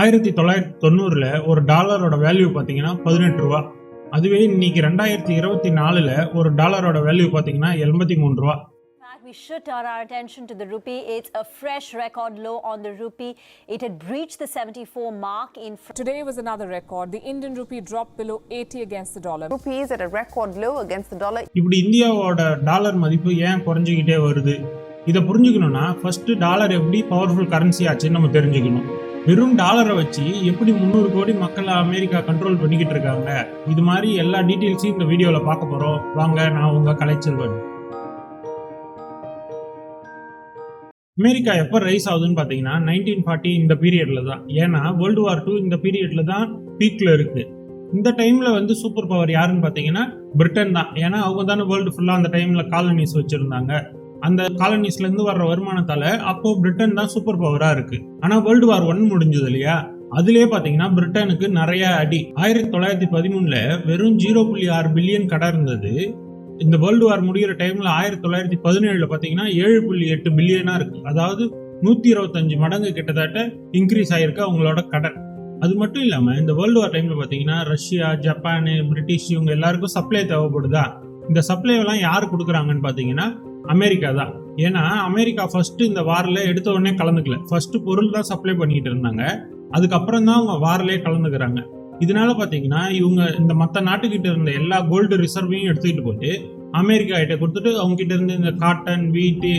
ஆயிரத்தி தொள்ளாயிரத்தி தொண்ணூறுல ஒரு டாலரோட வேல்யூ பாத்தீங்கன்னா பதினெட்டு ரூபா அதுவே இன்னைக்கு ரெண்டாயிரத்தி இருபத்தி நாலுல ஒரு டாலரோட வேல்யூ பாத்தீங்கன்னா எண்பத்தி மூணு ரூபா we should turn our attention to the rupee. It's a fresh record low on the rupee. It had breached the 74 mark in fr- Today was another record. The Indian rupee dropped below 80 against the dollar. rupees at a record low against the dollar. இப்படி இந்தியாவோட dollar மதிப்பு ஏன் குறைஞ்சிக்கிட்டே வருது இதை புரிஞ்சுக்கணும்னா first dollar எப்படி powerful currency ஆச்சுன்னு நம்ம தெரிஞ்சுக்கணும் வெறும் டாலரை வச்சு எப்படி முந்நூறு கோடி மக்களை அமெரிக்கா கண்ட்ரோல் பண்ணிக்கிட்டு இருக்காங்க? இது மாதிரி எல்லா டீட்டெயில்ஸையும் இந்த வீடியோவில் பார்க்க போகிறோம் வாங்க நான் உங்க கலைச்செல்வன். அமெரிக்கா எப்போ ரைஸ் ஆகுதுன்னு பார்த்தீங்கன்னா நைன்டீன் ஃபார்ட்டி இந்த பீரியட்ல தான். ஏன்னா வேர்ல்டு வார் டூ இந்த பீரியட்ல தான் பீக்ல இருக்கு. இந்த டைம்ல வந்து சூப்பர் பவர் யாருன்னு பார்த்தீங்கன்னா பிரிட்டன் தான். ஏன்னா அவங்க தானே வேர்ல்டு ஃபுல்லா அந்த டைம்ல காலனிஸ் வச்சிருந்தாங்க. அந்த காலனிஸ்ல இருந்து வர்ற வருமானத்தால அப்போ பிரிட்டன் தான் சூப்பர் பவரா இருக்கு. ஆனா வேர்ல்டு வார் ஒன் முடிஞ்சது இல்லையா? அதுலயே பாத்தீங்கன்னா பிரிட்டனுக்கு நிறைய அடி. ஆயிரத்தி தொள்ளாயிரத்தி பதிமூணுல வெறும் ஜீரோ புள்ளி ஆறு பில்லியன் கடை இருந்தது. இந்த வேர்ல்டு வார் முடிகிற டைம்ல ஆயிரத்தி தொள்ளாயிரத்தி பதினேழுல பாத்தீங்கன்னா ஏழு புள்ளி எட்டு பில்லியனா இருக்கு. அதாவது நூத்தி இருபத்தஞ்சு மடங்கு கிட்டத்தட்ட இன்க்ரீஸ் ஆயிருக்கு அவங்களோட கடன் அது மட்டும் இல்லாம இந்த வேர்ல்டு வார் டைம்ல பாத்தீங்கன்னா ரஷ்யா ஜப்பானு பிரிட்டிஷ் இவங்க எல்லாருக்கும் சப்ளை தேவைப்படுதா? இந்த சப்ளை எல்லாம் யார் கொடுக்குறாங்கன்னு பாத்தீங்கன்னா அமெரிக்கா தான். ஏன்னா அமெரிக்கா ஃபர்ஸ்ட் இந்த வாரில் எடுத்த உடனே கலந்துக்கல. ஃபர்ஸ்ட் பொருள் தான் சப்ளை பண்ணிட்டு இருந்தாங்க. அதுக்கப்புறம் தான் அவங்க வாரிலே கலந்துக்கிறாங்க. இதனால பார்த்தீங்கன்னா இவங்க இந்த மற்ற நாட்டுக்கிட்ட இருந்த எல்லா கோல்டு ரிசர்வையும் எடுத்துக்கிட்டு போட்டு அமெரிக்கா கிட்ட கொடுத்துட்டு அவங்க கிட்ட இருந்து இந்த காட்டன் வீட்டு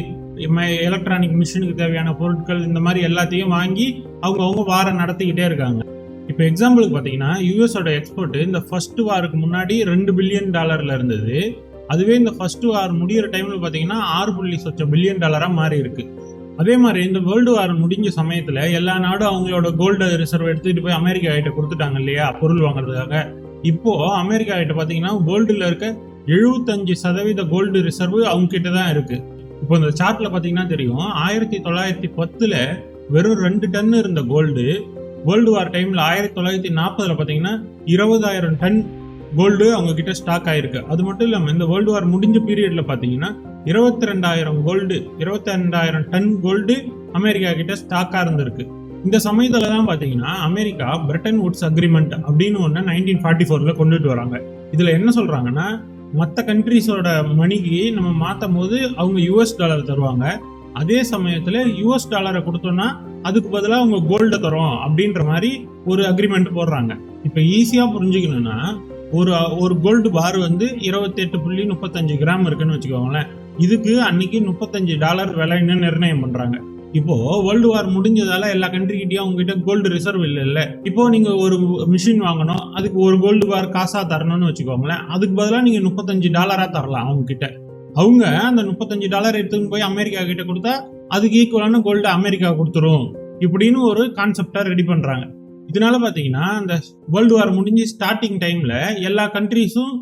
எலக்ட்ரானிக் மிஷினுக்கு தேவையான பொருட்கள் இந்த மாதிரி எல்லாத்தையும் வாங்கி அவங்க அவங்க வாரம் நடத்திக்கிட்டே இருக்காங்க. இப்போ எக்ஸாம்பிளுக்கு பார்த்தீங்கன்னா யூஎஸோட எக்ஸ்போர்ட் இந்த ஃபர்ஸ்ட் வாருக்கு முன்னாடி ரெண்டு பில்லியன் டாலர்ல இருந்தது. அதுவே இந்த ஃபர்ஸ்ட் வார் முடிகிற டைமில் பார்த்தீங்கன்னா ஆறு புள்ளி சொச்சம் பில்லியன் டாலராக மாறி இருக்கு. அதே மாதிரி இந்த வேர்ல்டு வார் முடிஞ்ச சமயத்தில் எல்லா நாடும் அவங்களோட கோல்டு ரிசர்வ் எடுத்துகிட்டு போய் அமெரிக்கா கிட்ட கொடுத்துட்டாங்க இல்லையா? பொருள் வாங்குறதுக்காக. இப்போது அமெரிக்கா கிட்ட பார்த்தீங்கன்னா வேர்ல்டில் இருக்க எழுபத்தஞ்சு சதவீத கோல்டு ரிசர்வ் அவங்க கிட்ட தான் இருக்குது இப்போ இந்த சார்ட்டில் பார்த்தீங்கன்னா தெரியும். ஆயிரத்தி தொள்ளாயிரத்தி பத்தில் வெறும் ரெண்டு டன் இருந்த கோல்டு வேர்ல்டு வார் டைமில் ஆயிரத்தி தொள்ளாயிரத்தி நாற்பதில் பார்த்தீங்கன்னா இருபதாயிரம் டன் கோல்டு அவங்க கிட்ட ஸ்டாக் ஆயிருக்கு. அது மட்டும் இல்லாமல் இந்த வேர்ல்டு வார் முடிஞ்ச பீரியடில் பார்த்தீங்கன்னா இருபத்தி ரெண்டாயிரம் கோல்டு இருபத்தி ரெண்டாயிரம் டன் கோல்டு அமெரிக்கா கிட்ட ஸ்டாக்காக இருந்திருக்கு. இந்த சமயத்தில் தான் பார்த்தீங்கன்னா அமெரிக்கா பிரிட்டன் வுட்ஸ் அக்ரிமெண்ட் அப்படின்னு ஒன்று நைன்டீன் ஃபார்ட்டி ஃபோரில் கொண்டுட்டு வராங்க. இதில் என்ன சொல்கிறாங்கன்னா மற்ற கண்ட்ரிஸோட மணிக்கு நம்ம மாற்றும் போது அவங்க யூஎஸ் டாலர் தருவாங்க. அதே சமயத்தில் யூஎஸ் டாலரை கொடுத்தோன்னா அதுக்கு பதிலாக அவங்க கோல்டை தரோம் அப்படின்ற மாதிரி ஒரு அக்ரிமெண்ட் போடுறாங்க. இப்போ ஈஸியாக புரிஞ்சுக்கணும்னா ஒரு ஒரு கோல்டு பார் வந்து இருபத்தெட்டு புள்ளி முப்பத்தஞ்சு கிராம் இருக்குன்னு வச்சுக்கோங்களேன். இதுக்கு அன்னைக்கு முப்பத்தஞ்சு டாலர் விலைன்னு நிர்ணயம் பண்றாங்க? இப்போ வேர்ல்டு வார் முடிஞ்சதால எல்லா கண்ட்ரிகிட்டயும் உங்ககிட்ட கோல்டு ரிசர்வ் இல்லை இல்லை. இப்போ நீங்க ஒரு மிஷின் வாங்கணும் அதுக்கு ஒரு கோல்டு பார் காசா தரணும்னு வச்சுக்கோங்களேன். அதுக்கு பதிலாக நீங்க முப்பத்தஞ்சு டாலரா தரலாம் அவங்க கிட்ட அவங்க அந்த முப்பத்தஞ்சு டாலர் எடுத்துன்னு போய் அமெரிக்கா கிட்ட கொடுத்தா அதுக்கு ஈக்குவலான கோல்டு அமெரிக்கா கொடுத்துரும். இப்படின்னு ஒரு கான்செப்டா ரெடி பண்றாங்க. இதனால பாத்தீங்கன்னா அந்த வேர்ல்டு வார் முடிஞ்சு ஸ்டார்டிங் டைம்ல எல்லா கண்ட்ரீஸும்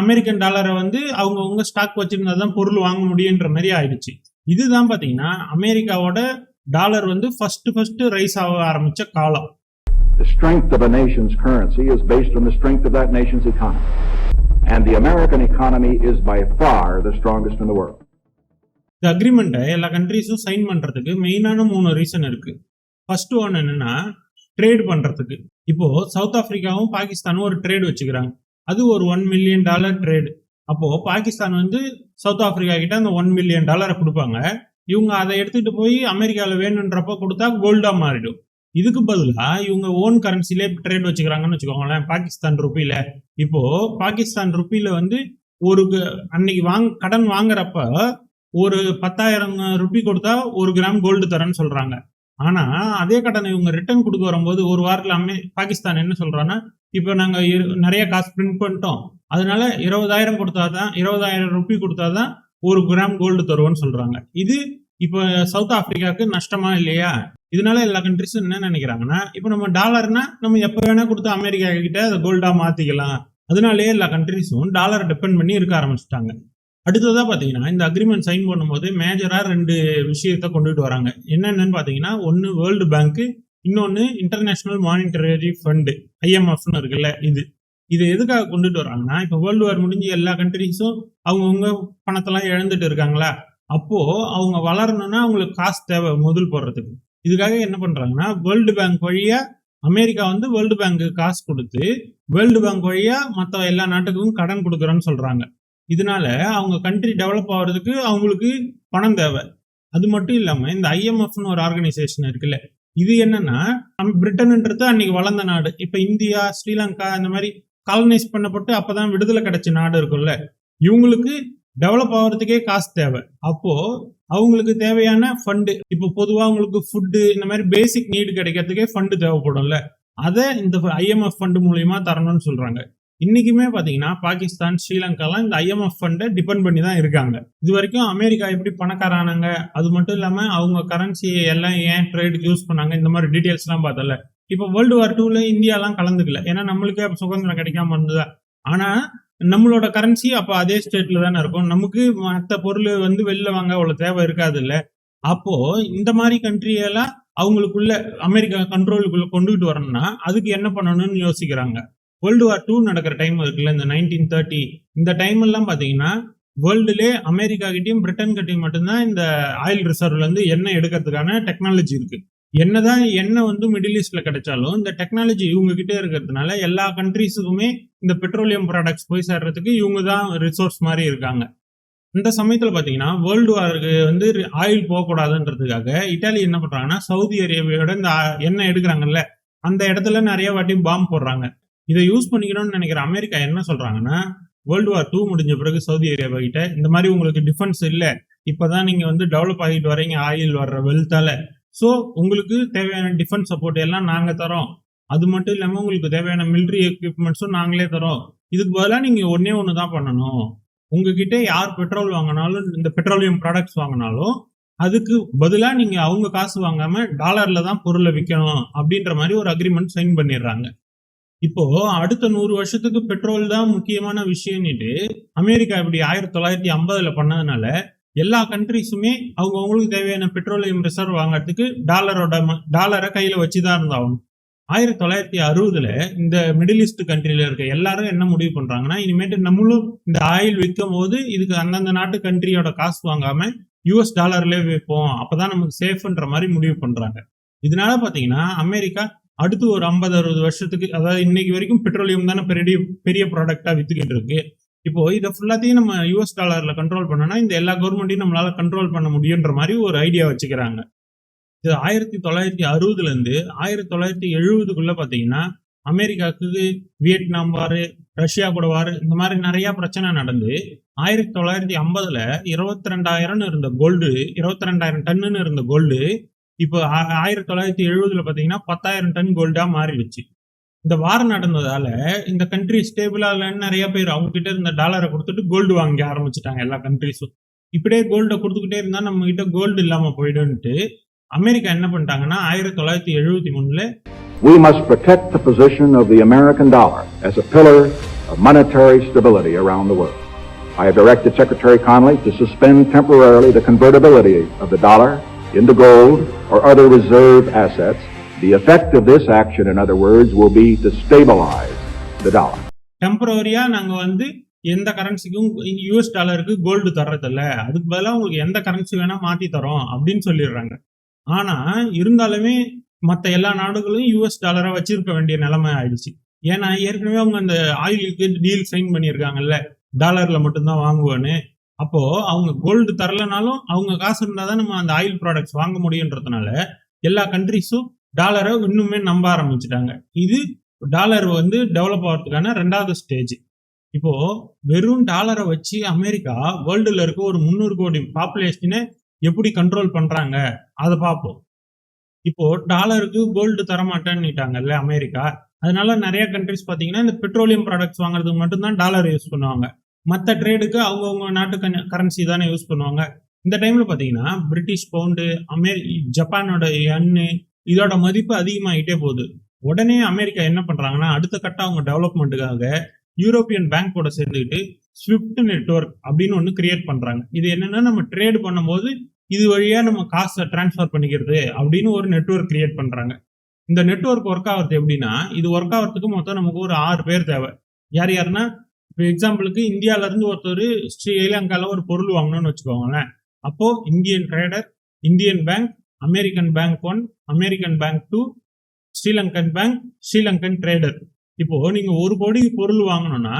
அமெரிக்கன் டாலரை வந்து அவங்க அவங்க ஸ்டாக் வச்சிருந்தா தான் பொருள் வாங்க முடியுன்ற மாதிரி ஆயிடுச்சு இதுதான் பாத்தீங்கன்னா அமெரிக்காவோட டாலர் வந்து ஃபர்ஸ்ட் ஃபர்ஸ்ட் ரைஸ் ஆக ஆரம்பிச்ச காலம் The strength of a nation's currency is based on the strength of that nation's economy. And the American economy is by far the strongest in the world. இந்த அக்ரிமெண்ட்டை எல்லா கண்ட்ரீஸும் sign பண்றதுக்கு மெயினான மூணு reason இருக்கு first one என்னன்னா trade பண்ணுறதுக்கு இப்போது south ஆஃப்ரிக்காவும் பாகிஸ்தானும் ஒரு ட்ரேட் வச்சுக்கிறாங்க. அது ஒரு ஒன் மில்லியன் டாலர் ட்ரேடு அப்போது பாகிஸ்தான் வந்து சவுத் ஆப்பிரிக்கா கிட்ட அந்த ஒன் மில்லியன் டாலரை கொடுப்பாங்க. இவங்க அதை எடுத்துகிட்டு போய் அமெரிக்காவில் வேணுன்றப்ப கொடுத்தா கோல்டாக மாறிடும். இதுக்கு பதிலாக இவங்க ஓன் கரன்சிலே ட்ரேட் வச்சுக்கிறாங்கன்னு வச்சுக்கோங்களேன் பாகிஸ்தான் ருப்பியில் இப்போது பாகிஸ்தான் ருப்பியில் வந்து ஒரு க- அன்னைக்கு வாங் கடன் வாங்குறப்ப ஒரு பத்தாயிரம் ருபி கொடுத்தா ஒரு கிராம் கோல்டு தரேன்னு சொல்கிறாங்க ஆனா அதே கடனை இவங்க ரிட்டர்ன் கொடுக்க வரும்போது ஒரு வாரத்துல அமே பாகிஸ்தான் என்ன சொல்றான்னா இப்போ நாங்க இரு- நிறைய காசு பிரிண்ட் பண்ணிட்டோம். அதனால இருபதாயிரம் கொடுத்தாதான் இருபதாயிரம் ருபி கொடுத்தாதான் ஒரு கிராம் கோல்டு தருவோம்னு சொல்றாங்க. இது இப்போ சவுத் ஆப்பிரிக்காவுக்கு நஷ்டமா இல்லையா? இதனால எல்லா கண்ட்ரிஸும் என்ன நினைக்கிறாங்கன்னா இப்போ நம்ம டாலர்னா நம்ம எப்ப வேணா கொடுத்து அமெரிக்கா கிட்ட அதை கோல்டா மாத்திக்கலாம். அதனாலேயே எல்லா கண்ட்ரிஸும் டாலரை டிபெண்ட் பண்ணி இருக்க ஆரம்பிச்சிட்டாங்க. அடுத்ததாக பார்த்தீங்கன்னா இந்த அக்ரிமெண்ட் சைன் பண்ணும்போது மேஜராக ரெண்டு விஷயத்தை கொண்டுகிட்டு வராங்க. என்னென்னு பார்த்தீங்கன்னா ஒன்று வேர்ல்டு பேங்க்கு இன்னொன்று இன்டர்நேஷ்னல் மானிட்டரி ஃபண்டு ஐஎம்எஃப்னு இருக்குல்ல இது. இது எதுக்காக கொண்டுட்டு வராங்கன்னா இப்போ வேர்ல்டு வார் முடிஞ்சு எல்லா கண்ட்ரிஸும் அவங்கவுங்க பணத்தெல்லாம் இழந்துட்டு இருக்காங்களா? அப்போது அவங்க வளரணும்னா அவங்களுக்கு காசு தேவை முதல் போடுறதுக்கு. இதுக்காக என்ன பண்ணுறாங்கன்னா வேர்ல்டு பேங்க் வழியாக அமெரிக்கா வந்து வேர்ல்டு பேங்க்கு காசு கொடுத்து வேர்ல்டு பேங்க் வழியாக மற்ற எல்லா நாட்டுக்கும் கடன் கொடுக்குறோன்னு சொல்கிறாங்க இதனால அவங்க கண்ட்ரி டெவலப் ஆகிறதுக்கு அவங்களுக்கு பணம் தேவை. அது மட்டும் இல்லாமல் இந்த ஐஎம்எஃப்னு ஒரு ஆர்கனைசேஷன் இருக்குல்ல இது என்னன்னா நம்ம பிரிட்டன்ன்றது அன்னைக்கு வளர்ந்த நாடு. இப்போ இந்தியா ஸ்ரீலங்கா இந்த மாதிரி காலனைஸ் பண்ணப்பட்டு அப்பதான் விடுதலை கிடைச்ச நாடு இருக்கும்ல இவங்களுக்கு டெவலப் ஆகிறதுக்கே காசு தேவை. அப்போ அவங்களுக்கு தேவையான ஃபண்டு இப்போ பொதுவாக அவங்களுக்கு ஃபுட்டு இந்த மாதிரி பேசிக் நீடு கிடைக்கிறதுக்கே ஃபண்டு தேவைப்படும்ல. அதை இந்த ஐஎம்எஃப் ஃபண்டு மூலயமா தரணும்னு சொல்றாங்க. இன்னைக்குமே பார்த்தீங்கன்னா பாகிஸ்தான் ஸ்ரீலங்காலாம் இந்த ஐஎம்எஃப் ஃபண்டை டிபெண்ட் பண்ணி தான் இருக்காங்க. இது வரைக்கும் அமெரிக்கா எப்படி பணக்காரானாங்க? அது மட்டும் இல்லாமல் அவங்க கரன்சி எல்லாம் ஏன் ட்ரேடுக்கு யூஸ் பண்ணாங்க? இந்த மாதிரி டீட்டெயில்ஸ்லாம் பார்த்தல இப்போ வேர்ல்டு வார் டூவில் இந்தியாலாம் கலந்துக்கல. ஏன்னா நம்மளுக்கே சுதந்திரம் கிடைக்காம இருந்ததா? ஆனால் நம்மளோட கரன்சி அப்போ அதே ஸ்டேட்டில் தானே இருக்கும். நமக்கு மற்ற பொருள் வந்து வெளில வாங்க அவ்வளோ தேவை இருக்காது இல்லை அப்போது இந்த மாதிரி கண்ட்ரியெல்லாம் அவங்களுக்குள்ள அமெரிக்கா கண்ட்ரோலுக்குள்ள கொண்டுகிட்டு வரணும்னா அதுக்கு என்ன பண்ணணும்னு யோசிக்கிறாங்க. வேர்ல்டு வார் டூ நடக்கிற டைம் இருக்குல்ல இந்த நைன்டீன் தேர்ட்டி இந்த டைம் எல்லாம் பார்த்தீங்கன்னா வேர்ல்டுலே அமெரிக்கா கிட்டையும் பிரிட்டன் கிட்டையும் மட்டும்தான் இந்த ஆயில் ரிசர்வ்லேருந்து எண்ணெய் எடுக்கிறதுக்கான டெக்னாலஜி இருக்கு. என்னதான் எண்ணெய் வந்து மிடில் ஈஸ்ட்ல கிடைச்சாலும் இந்த டெக்னாலஜி இவங்க கிட்டே இருக்கிறதுனால எல்லா கண்ட்ரீஸுக்குமே இந்த பெட்ரோலியம் ப்ராடக்ட்ஸ் போய் சேர்றதுக்கு இவங்க தான் ரிசோர்ஸ் மாதிரி இருக்காங்க. இந்த சமயத்தில் பார்த்தீங்கன்னா வேர்ல்டு வாருக்கு வந்து ஆயில் போகக்கூடாதுன்றதுக்காக இட்டாலி என்ன பண்ணுறாங்கன்னா சவுதி அரேபியாவோட இந்த எண்ணெய் எடுக்கிறாங்கல்ல அந்த இடத்துல நிறைய வாட்டி பாம்பு போடுறாங்க. இதை யூஸ் பண்ணிக்கணும்னு நினைக்கிற அமெரிக்கா என்ன சொல்றாங்கன்னா வேர்ல்டு வார் டூ முடிஞ்ச பிறகு சவுதி அரேபியா கிட்ட இந்த மாதிரி உங்களுக்கு டிஃபென்ஸ் இல்லை. இப்போதான் நீங்க வந்து டெவலப் ஆகிட்டு வரீங்க ஆயில் வர்ற வெல்த்தால. ஸோ உங்களுக்கு தேவையான டிஃபென்ஸ் சப்போர்ட் எல்லாம் நாங்க தரோம். அது மட்டும் இல்லாம உங்களுக்கு தேவையான மிலிட்ரி எக்யூப்மெண்ட்ஸும் நாங்களே தரோம். இதுக்கு பதிலாக நீங்க ஒன்னே ஒன்று தான் பண்ணணும். உங்ககிட்ட யார் பெட்ரோல் வாங்கினாலும் இந்த பெட்ரோலியம் ப்ராடக்ட்ஸ் வாங்கினாலும் அதுக்கு பதிலாக நீங்கள் அவங்க காசு வாங்காமல் டாலரில் தான் பொருளை விற்கணும் அப்படின்ற மாதிரி ஒரு அக்ரிமெண்ட் சைன் பண்ணிடுறாங்க. இப்போ அடுத்த நூறு வருஷத்துக்கு பெட்ரோல் தான் முக்கியமான விஷயம்னுட்டு அமெரிக்கா இப்படி ஆயிரத்தி தொள்ளாயிரத்தி ஐம்பதுல பண்ணதுனால எல்லா கண்ட்ரிஸுமே அவங்க அவங்களுக்கு தேவையான பெட்ரோலியம் ரிசர்வ் வாங்குறதுக்கு டாலரோட டாலரை கையில வச்சுதான் இருந்தாகணும். ஆயிரத்தி தொள்ளாயிரத்தி அறுபதுல இந்த மிடில் ஈஸ்ட் கண்ட்ரில இருக்க எல்லாரும் என்ன முடிவு பண்றாங்கன்னா இனிமேட்டு நம்மளும் இந்த ஆயில் விற்கும் போது இதுக்கு அந்தந்த நாட்டு கண்ட்ரியோட காசு வாங்காம யூஎஸ் டாலர்லேயே விற்போம் அப்பதான் நமக்கு சேஃப்ன்ற மாதிரி முடிவு பண்றாங்க. இதனால பாத்தீங்கன்னா அமெரிக்கா அடுத்து ஒரு ஐம்பது அறுபது வருஷத்துக்கு அதாவது இன்னைக்கு வரைக்கும் பெட்ரோலியம் தானே பெரிய பெரிய ப்ராடக்டா வித்துக்கிட்டு இருக்கு. இப்போ இதை ஃபுல்லாத்தையும் நம்ம யூஎஸ் டாலர்ல கண்ட்ரோல் பண்ணனா இந்த எல்லா கவர்மெண்ட்டையும் நம்மளால கண்ட்ரோல் பண்ண முடியுன்ற மாதிரி ஒரு ஐடியா வச்சுக்கிறாங்க. இது ஆயிரத்தி தொள்ளாயிரத்தி அறுபதுல இருந்து ஆயிரத்தி தொள்ளாயிரத்தி எழுபதுக்குள்ள பாத்தீங்கன்னா அமெரிக்காவுக்கு வியட்நாம் வாரு ரஷ்யா கூட வாரு இந்த மாதிரி நிறைய பிரச்சனை நடந்து ஆயிரத்தி தொள்ளாயிரத்தி ஐம்பதுல இருபத்தி ரெண்டாயிரம்னு இருந்த கோல்டு இருபத்தி ரெண்டாயிரம் டன்னுன்னு இருந்த கோல்டு இப்போ ஆ- ஆயிரத்தி தொள்ளாயிரத்தி எழுபதுல பார்த்தீங்கன்னா பத்தாயிரம் டன் கோல்டா மாறிடுச்சு இந்த வாரம் நடந்ததால இந்த கண்ட்ரி ஸ்டேபிளா இல்லைன்னு நிறைய பேர் அவங்க கிட்ட இருந்த டாலரை கொடுத்துட்டு கோல்டு வாங்க ஆரம்பிச்சிட்டாங்க எல்லா கண்ட்ரிஸும் இப்படியே கோல்டை கொடுத்துக்கிட்டே இருந்தா நம்ம கிட்ட கோல்டு இல்லாம போயிடும்ட்டு அமெரிக்கா என்ன பண்ணிட்டாங்கன்னா ஆயிரத்தி தொள்ளாயிரத்தி எழுபத்தி மூணுல We must protect the position of the American dollar as a pillar of monetary stability around the world. I have directed Secretary Connolly to suspend temporarily the convertibility of the dollar into gold or other reserve assets. The effect of this action, in other words, will be to stabilize the dollar. டெம்பரரியா நாங்க வந்து எந்த கரன்சிக்கும் US டாலருக்கு gold தர்றதில்ல அதுக்கு பதிலாக உங்களுக்கு எந்த currency வேணா மாத்தி தரோம் அப்படின்னு சொல்லிடுறாங்க ஆனா இருந்தாலுமே மற்ற எல்லா நாடுகளும் யூஎஸ் டாலரை வச்சிருக்க வேண்டிய நிலைமை ஆயிடுச்சு ஏன்னா ஏற்கனவே அவங்க அந்த ஆயிலுக்கு டீல் சைன் பண்ணியிருக்காங்கல்ல டாலர்ல மட்டும்தான் வாங்குவேன்னு அப்போ அவங்க கோல்டு தரலனாலும் அவங்க காசு இருந்தால் தான் நம்ம அந்த ஆயில் ப்ராடக்ட்ஸ் வாங்க முடியுன்றதுனால எல்லா கண்ட்ரிஸும் டாலரை இன்னுமே நம்ப ஆரம்பிச்சிட்டாங்க. இது டாலர் வந்து டெவலப் ஆகிறதுக்கான ரெண்டாவது ஸ்டேஜ் இப்போ வெறும் டாலரை வச்சு அமெரிக்கா வேர்ல்டுல இருக்க ஒரு முந்நூறு கோடி பாப்புலேஷனை எப்படி கண்ட்ரோல் பண்றாங்க? அதை பார்ப்போம். இப்போ டாலருக்கு கோல்டு தரமாட்டேன்னுட்டாங்கல்ல அமெரிக்கா. அதனால நிறைய கண்ட்ரிஸ் பார்த்தீங்கன்னா இந்த பெட்ரோலியம் ப்ராடக்ட்ஸ் வாங்குறதுக்கு மட்டும்தான் டாலர் யூஸ் பண்ணுவாங்க. மற்ற ட்ரேடுக்கு அவங்கவுங்க நாட்டு கரன்சி தானே யூஸ் பண்ணுவாங்க. இந்த டைமில் பார்த்தீங்கன்னா பிரிட்டிஷ் பவுண்டு அமெரி ஜப்பானோட எண்ணு இதோட மதிப்பு அதிகமாகிட்டே போகுது. உடனே அமெரிக்கா என்ன பண்ணுறாங்கன்னா அடுத்த கட்ட அவங்க டெவலப்மெண்ட்டுக்காக யூரோப்பியன் பேங்க்கோட சேர்ந்துக்கிட்டு ஸ்விஃப்ட் நெட்வொர்க் அப்படின்னு ஒன்று கிரியேட் பண்ணுறாங்க இது என்னென்னா நம்ம ட்ரேடு பண்ணும்போது இது வழியாக நம்ம காசை டிரான்ஸ்ஃபர் பண்ணிக்கிறது அப்படின்னு ஒரு நெட்வொர்க் கிரியேட் பண்ணுறாங்க இந்த நெட்ஒர்க் ஒர்க் ஆகுறது எப்படின்னா இது ஒர்க் ஆகிறதுக்கு மொத்தம் நமக்கு ஒரு ஆறு பேர் தேவை. யார் யாருன்னா இப்போ எக்ஸாம்பிளுக்கு இந்தியாவிலேருந்து ஒருத்தர் ஸ்ரீலங்காவில் ஒரு பொருள் வாங்கணும்னு வச்சுக்கோங்களேன். அப்போது Indian trader Indian bank American bank one American bank two Sri Lankan bank Sri Lankan trader. இப்போது நீங்கள் ஒரு கோடிக்கு பொருள் வாங்கணும்னா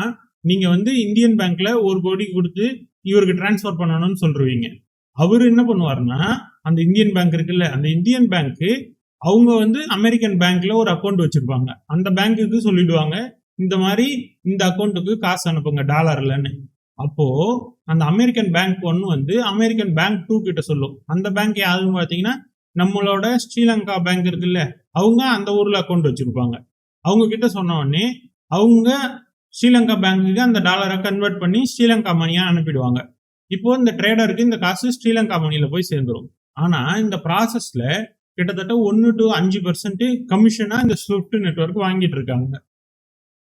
நீங்கள் வந்து இந்தியன் பேங்க்கில் ஒரு கோடி கொடுத்து இவருக்கு டிரான்ஸ்ஃபர் பண்ணணும்னு சொல்லுவீங்க அவர் என்ன பண்ணுவாருன்னா அந்த இந்தியன் பேங்க் இருக்குல்ல அந்த இந்தியன் பேங்க்கு அவங்க வந்து அமெரிக்கன் பேங்க்ல ஒரு அக்கௌண்ட் வச்சிருப்பாங்க. அந்த பேங்க்குக்கு சொல்லிடுவாங்க இந்த மாதிரி இந்த அக்கௌண்ட்டுக்கு காசு அனுப்புங்க டாலர்லன்னு அப்போ அந்த அமெரிக்கன் பேங்க் ஒன்று வந்து அமெரிக்கன் பேங்க் டூ கிட்ட சொல்லும். அந்த பேங்க் யாருன்னு பார்த்தீங்கன்னா நம்மளோட ஸ்ரீலங்கா பேங்க் இருக்குல்ல அவங்க அந்த ஊர்ல அக்கௌண்ட் வச்சிருப்பாங்க. அவங்க கிட்ட சொன்ன உடனே அவங்க ஸ்ரீலங்கா பேங்க்குக்கு அந்த டாலரை கன்வெர்ட் பண்ணி ஸ்ரீலங்கா மணியா அனுப்பிடுவாங்க. இப்போ இந்த ட்ரேடருக்கு இந்த காசு ஸ்ரீலங்கா மணியில போய் சேர்ந்துடும் ஆனா இந்த ப்ராசஸ்ல கிட்டத்தட்ட ஒன்று டு அஞ்சு பர்சன்ட் கமிஷனா இந்த ஸ்விஃப்ட் நெட்வொர்க் வாங்கிட்டு இருக்காங்க.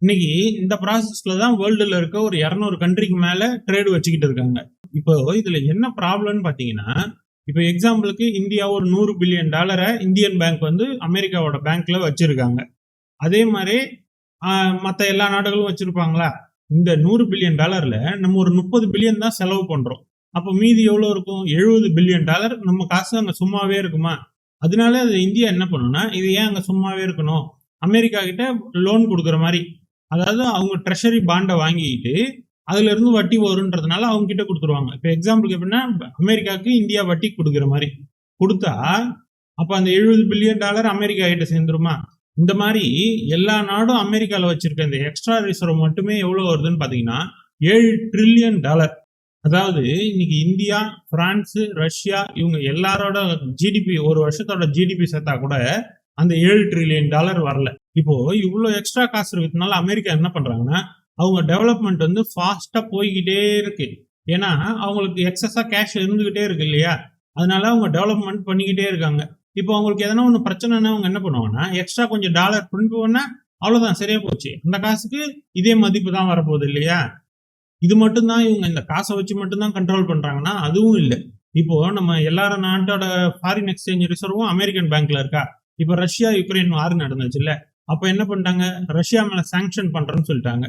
இன்னைக்கு இந்த ப்ராசஸ்ல தான் வேர்ல்டுல இருக்க ஒரு இரநூறு கண்ட்ரிக்கு மேல ட்ரேடு வச்சுக்கிட்டு இருக்காங்க. இப்போ இதுல என்ன ப்ராப்ளம்னு பாத்தீங்கன்னா இப்போ எக்ஸாம்பிளுக்கு இந்தியா ஒரு நூறு பில்லியன் டாலரை இந்தியன் பேங்க் வந்து அமெரிக்காவோட பேங்க்ல வச்சிருக்காங்க. அதே மாதிரி மற்ற எல்லா நாடுகளும் வச்சிருப்பாங்களா? இந்த நூறு பில்லியன் டாலர்ல நம்ம ஒரு முப்பது பில்லியன் தான் செலவு பண்றோம். அப்போ மீதி எவ்வளோ இருக்கும்? எழுபது பில்லியன் டாலர் நம்ம காசு அங்கே சும்மாவே இருக்குமா? அதனால அது இந்தியா என்ன பண்ணுன்னா இது ஏன் அங்கே சும்மாவே இருக்கணும்? அமெரிக்கா கிட்ட லோன் கொடுக்குற மாதிரி. அதாவது அவங்க ட்ரெஷரி பாண்டை வாங்கிக்கிட்டு அதுல இருந்து வட்டி வருன்றதுனால அவங்க கிட்ட கொடுத்துருவாங்க. இப்போ எக்ஸாம்பிளுக்கு எப்படின்னா அமெரிக்காவுக்கு இந்தியா வட்டி கொடுக்குற மாதிரி. கொடுத்தா அப்ப அந்த எழுபது பில்லியன் டாலர் அமெரிக்கா கிட்ட சேர்ந்துருமா? இந்த மாதிரி எல்லா நாடும் அமெரிக்காவில் வச்சிருக்க இந்த எக்ஸ்ட்ரா ரிசர்வ் மட்டுமே எவ்வளோ வருதுன்னு பார்த்தீங்கன்னா ஏழு ட்ரில்லியன் டாலர் அதாவது இன்னைக்கு இந்தியா பிரான்ஸ் ரஷ்யா இவங்க எல்லாரோட ஜிடிபி ஒரு வருஷத்தோட ஜிடிபி சேர்த்தா கூட அந்த ஏழு ட்ரில்லியன் டாலர் வரல. இப்போ இவ்வளோ எக்ஸ்ட்ரா காசு இருக்கிறதுனால அமெரிக்கா என்ன பண்றாங்கன்னா அவங்க டெவலப்மெண்ட் வந்து ஃபாஸ்டா போய்கிட்டே இருக்கு. ஏன்னா அவங்களுக்கு எக்ஸஸா கேஷ் இருந்துகிட்டே இருக்கு இல்லையா? அதனால அவங்க டெவலப்மெண்ட் பண்ணிக்கிட்டே இருக்காங்க. இப்போ அவங்களுக்கு எதனா ஒன்று பிரச்சனைனா அவங்க என்ன பண்ணுவாங்கன்னா எக்ஸ்ட்ரா கொஞ்சம் டாலர் பிரிண்ட் பண்ணா அவ்வளோதான் சரியா போச்சு. அந்த காசுக்கு இதே மதிப்பு தான் வரப்போகுது இல்லையா? இது மட்டும்தான் இவங்க இந்த காசை வச்சு மட்டும்தான் கண்ட்ரோல் பண்ணுறாங்கன்னா அதுவும் இல்லை. இப்போ நம்ம எல்லாரும் நாட்டோட ஃபாரின் எக்ஸ்சேஞ்ச் ரிசர்வும் அமெரிக்கன் பேங்க்ல இருக்கா? இப்போ ரஷ்யா யுக்ரைன் வார் நடந்துச்சுல்ல? அப்ப என்ன பண்ணிட்டாங்க ரஷ்யா மேல சாங்ஷன் பண்றேன்னு சொல்லிட்டாங்க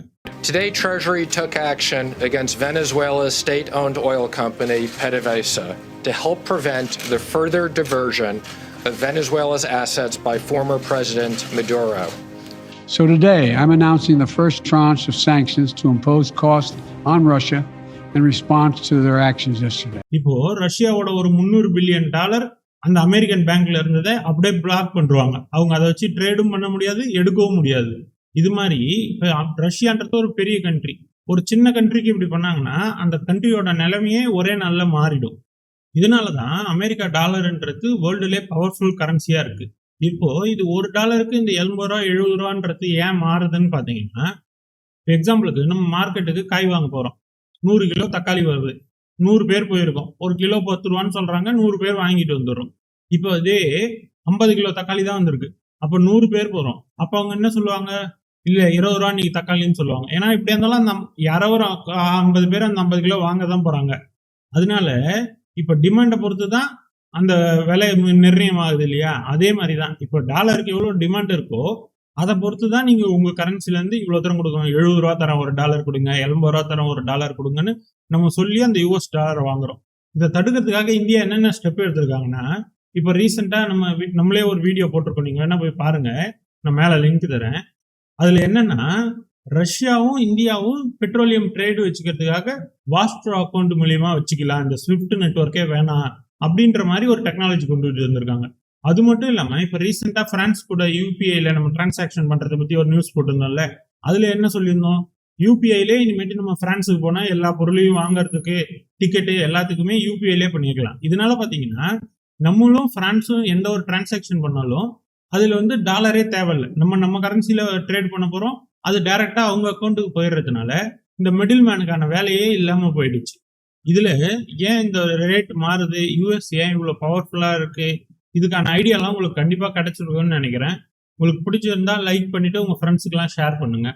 Today, Treasury took action against Venezuela's state owned oil company, PDVSA, to help prevent the further diversion of Venezuela's assets by former President Maduro. So today, I'm announcing the first tranche of sanctions to impose costs on Russia in response to their actions yesterday. இப்போ ரஷ்யாவோட ஒரு முந்நூறு billion dollar அந்த American பேங்க்ல இருந்ததை அப்படியே black பண்ணுவாங்க அவங்க அதை வச்சு ட்ரேடும் பண்ண முடியாது எடுக்கவும் முடியாது. இது மாதிரி இப்போ ரஷ்யான்றது ஒரு பெரிய கண்ட்ரி ஒரு சின்ன கண்ட்ரிக்கு இப்படி பண்ணாங்கன்னா அந்த கண்ட்ரியோட நிலைமையே ஒரே நாளில் மாறிடும். இதனால தான் அமெரிக்கா டாலர்ன்றது வேர்ல்டுலே பவர்ஃபுல் கரன்சியாக இருக்கு. இப்போ இது ஒரு டாலருக்கு இந்த எண்பது ரூபா எழுபது ரூபான்றது ஏன் மாறுதுன்னு பார்த்தீங்கன்னா எக்ஸாம்பிளுக்கு நம்ம மார்க்கெட்டுக்கு காய் வாங்க போகிறோம் நூறு கிலோ தக்காளி வருது. நூறு பேர் போயிருக்கோம். ஒரு கிலோ பத்து ரூபான்னு சொல்றாங்க நூறு பேர் வாங்கிட்டு வந்துடுறோம். இப்போ அதே ஐம்பது கிலோ தக்காளி தான் வந்திருக்கு. அப்போ நூறு பேர் போகிறோம் அப்போ அவங்க என்ன சொல்லுவாங்க? இல்லை இருபது ரூபா நீங்க தக்காளின்னு சொல்லுவாங்க. ஏன்னா இப்படி இருந்தாலும் அந்த யாரோ ஒரு ஐம்பது பேர் அந்த ஐம்பது கிலோ வாங்க தான் போகிறாங்க அதனால இப்போ டிமாண்டை பொறுத்து தான் அந்த விலை நிர்ணயம் ஆகுது இல்லையா? அதே மாதிரி தான். இப்போ டாலருக்கு எவ்வளோ டிமாண்ட் இருக்கோ அதை பொறுத்து தான் நீங்கள் உங்கள் கரன்சிலேருந்து இவ்வளோ தரம் கொடுக்கணும். எழுபது ரூபா தரம் ஒரு டாலர் கொடுங்க எண்பது ரூபா தரம் ஒரு டாலர் கொடுங்கன்னு நம்ம சொல்லி அந்த யூஎஸ் டாலர் வாங்குறோம். இதை தடுக்கிறதுக்காக இந்தியா என்னென்ன ஸ்டெப் எடுத்திருக்காங்கன்னா இப்போ ரீசெண்டாக நம்ம நம்மளே ஒரு வீடியோ போட்டிருக்கோம். நீங்கள் வேணால் போய் பாருங்கள் நான் மேலே லிங்க் தரேன். அதில் என்னென்னா ரஷ்யாவும் இந்தியாவும் பெட்ரோலியம் ட்ரேடு வச்சுக்கிறதுக்காக வாஸ்ட்ரோ அக்கௌண்ட் மூலியமாக வச்சுக்கலாம். இந்த ஸ்விஃப்ட் நெட்வொர்க்கே வேணாம் அப்படின்ற மாதிரி ஒரு டெக்னாலஜி கொண்டு வந்திருக்காங்க. அது மட்டும் இல்லாம இப்ப ரீசெண்டா பிரான்ஸ் கூட யூபிஐல நம்ம டிரான்சாக்ஷன் பண்றதை பத்தி ஒரு நியூஸ் போட்டிருந்தோம்ல அதுல என்ன சொல்லியிருந்தோம்? யூபிஐலே இனிமேட்டு நம்ம பிரான்ஸுக்கு போனா எல்லா பொருளையும் வாங்குறதுக்கு டிக்கெட்டு எல்லாத்துக்குமே யூபிஐலே பண்ணிக்கலாம் இதனால பாத்தீங்கன்னா நம்மளும் பிரான்ஸும் எந்த ஒரு டிரான்சாக்ஷன் பண்ணாலும் அதுல வந்து டாலரே தேவையில்லை. நம்ம நம்ம கரன்சில ட்ரேட் பண்ண போறோம். அது டைரக்டா அவங்க அக்கௌண்ட்டுக்கு போயிடுறதுனால இந்த மிடில் மேனுக்கான வேலையே இல்லாம போயிடுச்சு. இதுல ஏன் இந்த ரேட் மாறுது? யூஎஸ் ஏன் இவ்வளவு பவர்ஃபுல்லா இருக்கு? இதுக்கான ஐடியாலாம் உங்களுக்கு கண்டிப்பா கிடைச்சிருக்கும்னு நினைக்கிறேன். உங்களுக்கு பிடிச்சிருந்தா லைக் பண்ணிட்டு உங்க ஃப்ரெண்ட்ஸுக்கெல்லாம் ஷேர் பண்ணுங்க.